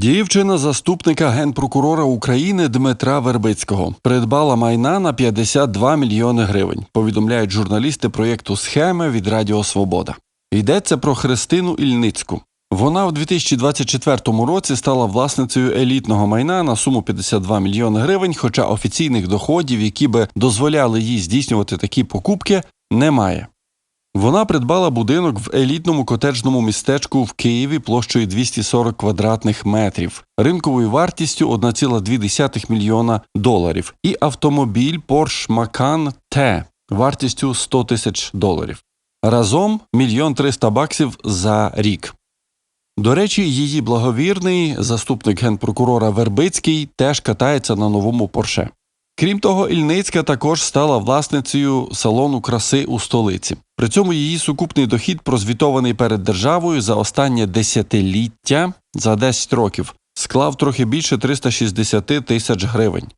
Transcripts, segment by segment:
Дівчина заступника генпрокурора України Дмитра Вербицького придбала майна на 52 мільйони гривень. Повідомляють журналісти проєкту Схеми від Радіо Свобода. Йдеться про Христину Ільницьку. Вона у 2024 році стала власницею елітного майна на суму 52 мільйони гривень, хоча офіційних доходів, які би дозволяли їй здійснювати такі покупки, немає. Вона придбала будинок в елітному котеджному містечку в Києві площею 240 квадратних метрів, ринковою вартістю 1,2 мільйона доларів, і автомобіль Porsche Macan T вартістю 100 тисяч доларів. Разом мільйон 300 баксів за рік. До речі, її благовірний заступник генпрокурора Вербицький теж катається на новому Порше. Крім того, Ільницька також стала власницею салону краси у столиці. При цьому її сукупний дохід, прозвітований перед державою за останнє десятиліття за 10 років, склав трохи більше 360 тисяч гривень.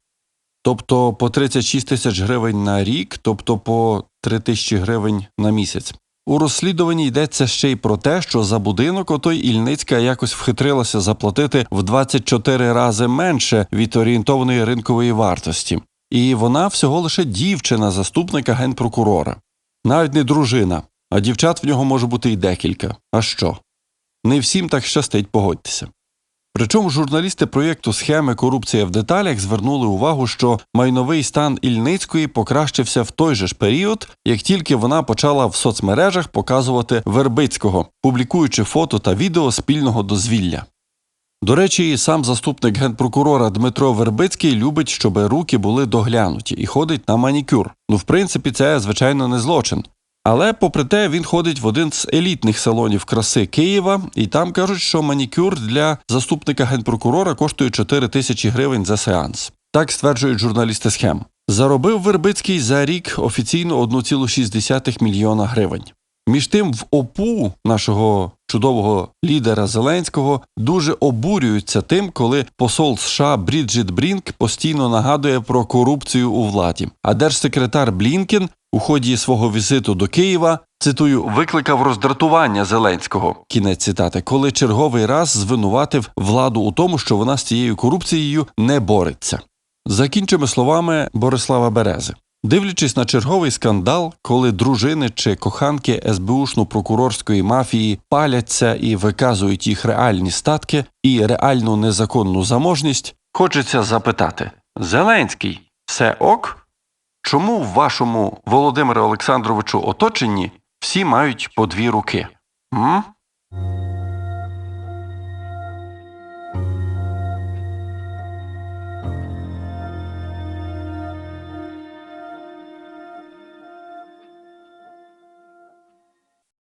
Тобто по 36 тисяч гривень на рік, тобто по 3 тисячі гривень на місяць. У розслідуванні йдеться ще й про те, що за будинок отой Ільницька якось вхитрилася заплатити в 24 рази менше від орієнтованої ринкової вартості. І вона всього лише дівчина заступника генпрокурора, навіть не дружина, а дівчат в нього може бути й декілька. А що? Не всім так щастить, погодьтеся. Причому журналісти проєкту Схеми Корупція в деталях звернули увагу, що майновий стан Ільницької покращився в той же ж період, як тільки вона почала в соцмережах показувати Вербицького, публікуючи фото та відео спільного дозвілля. До речі, сам заступник генпрокурора Дмитро Вербицький любить, щоб руки були доглянуті і ходить на манікюр. Ну, в принципі, це звичайно не злочин. Але, попри те, він ходить в один з елітних салонів краси Києва, і там кажуть, що манікюр для заступника генпрокурора коштує 4 тисячі гривень за сеанс. Так стверджують журналісти схем. Заробив Вербицький за рік офіційно 1,6 мільйона гривень. Між тим, в ОПУ нашого чудового лідера Зеленського дуже обурюються тим, коли посол США Бріджит Брінк постійно нагадує про корупцію у владі. А держсекретар Блінкен у ході свого візиту до Києва цитую викликав роздратування Зеленського. Кінець цитати, коли черговий раз звинуватив владу у тому, що вона з цією корупцією не бореться. Закінчимо словами Борислава Берези. Дивлячись на черговий скандал, коли дружини чи коханки СБУшно-прокурорської мафії паляться і виказують їх реальні статки і реальну незаконну заможність, хочеться запитати: Зеленський, все ок? Чому в вашому Володимире Олександровичу оточенні всі мають по дві руки? М?